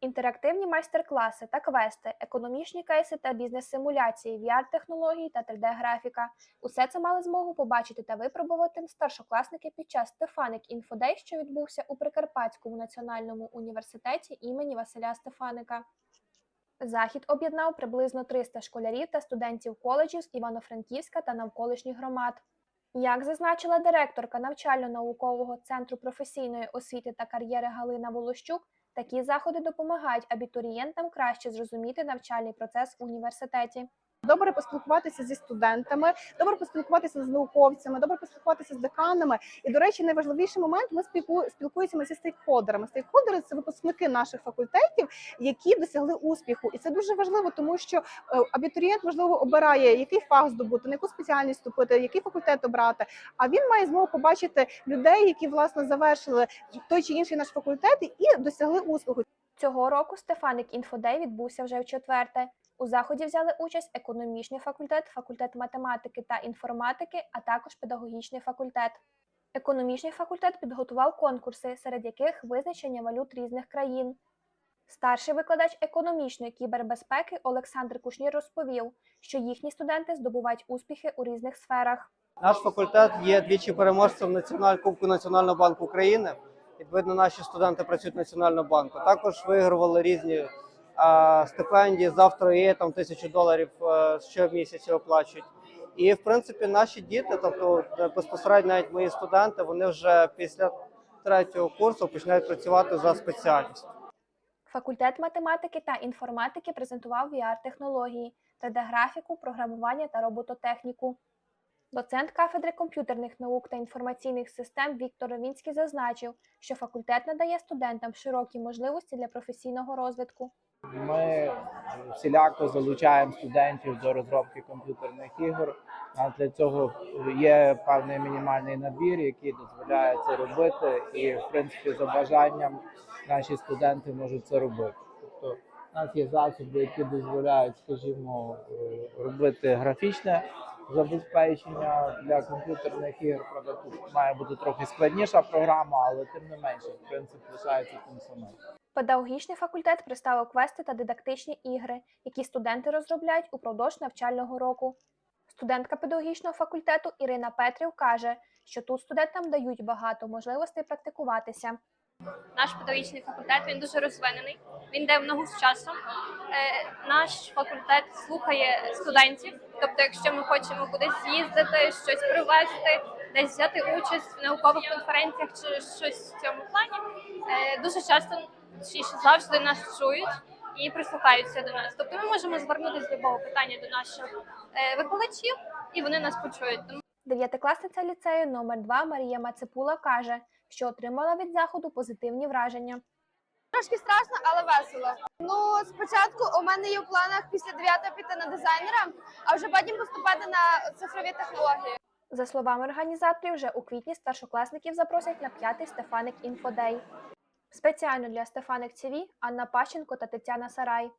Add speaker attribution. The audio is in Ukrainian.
Speaker 1: Інтерактивні майстер-класи та квести, економічні кейси та бізнес-симуляції, VR-технології та 3D-графіка. Усе це мали змогу побачити та випробувати старшокласники під час Стефаник Інфодей, що відбувся у Прикарпатському національному університеті імені Василя Стефаника. Захід об'єднав приблизно 300 школярів та студентів коледжів з Івано-Франківська та навколишніх громад. Як зазначила директорка навчально-наукового центру професійної освіти та кар'єри Галина Волощук, такі заходи допомагають абітурієнтам краще зрозуміти навчальний процес в університеті.
Speaker 2: Добре поспілкуватися зі студентами, добре поспілкуватися з науковцями, добре поспілкуватися з деканами. І, до речі, найважливіший момент ми спілку- спілкуємося зі стейкхолдерами. Стейкхолдери це випускники наших факультетів, які досягли успіху. І це дуже важливо, тому що е, абітурієнт можливо обирає, який фах здобути, на яку спеціальність вступити, який факультет обрати. А він має змогу побачити людей, які власне завершили той чи інший наш факультет і досягли успіху.
Speaker 1: Цього року Стефаник Інфодей відбувся вже в четверте. У заході взяли участь економічний факультет, факультет математики та інформатики, а також педагогічний факультет. Економічний факультет підготував конкурси, серед яких визначення валют різних країн. Старший викладач економічної кібербезпеки Олександр Кушнір розповів, що їхні студенти здобувають успіхи у різних сферах.
Speaker 3: Наш факультет є двічі переможцем Національ... Кубку Національного банку України. Відповідно, наші студенти працюють в Національному банку. Також вигравали різні а, стипендії. Завтра є там тисячу доларів е, щомісяця оплачують. І в принципі наші діти, тобто е, безпосередньо навіть мої студенти, вони вже після третього курсу починають працювати за спеціальністю.
Speaker 1: Факультет математики та інформатики презентував VR-технології, 3D-графіку, програмування та робототехніку. Доцент кафедри комп'ютерних наук та інформаційних систем Віктор Ровінський зазначив, що факультет надає студентам широкі можливості для професійного розвитку.
Speaker 4: Ми всіляко залучаємо студентів до розробки комп'ютерних ігор. А для цього є певний мінімальний набір, який дозволяє це робити. І в принципі, за бажанням наші студенти можуть це робити. Тобто, у нас є засоби, які дозволяють, скажімо, е, робити графічне забезпечення для комп'ютерних ігор. Правда, тут має бути трохи складніша програма, але тим не менше, принцип лишається тим самим.
Speaker 1: Педагогічний факультет представив квести та дидактичні ігри, які студенти розробляють упродовж навчального року. Студентка педагогічного факультету Ірина Петрів каже, що тут студентам дають багато можливостей практикуватися.
Speaker 5: Наш педагогічний факультет він дуже розвинений. Він йде в ногу з часом. Е, наш факультет слухає студентів. Тобто, якщо ми хочемо кудись з'їздити, щось привезти, десь взяти участь в наукових конференціях чи щось в цьому плані, е, дуже часто точніше завжди нас чують і прислухаються до нас. Тобто, ми можемо звернутися з любого питання до наших е, викладачів, і вони нас почують.
Speaker 1: Дев'ятикласниця ліцею номер 2 Марія Мацепула каже, що отримала від заходу позитивні враження.
Speaker 6: Трошки страшно, але весело. Ну, спочатку у мене є в планах після 9 піти на дизайнера, а вже потім поступати на цифрові технології.
Speaker 1: За словами організаторів, вже у квітні старшокласників запросять на п'ятий Стефаник Інфодей. Спеціально для Стефаник ТВ Анна Пащенко та Тетяна Сарай.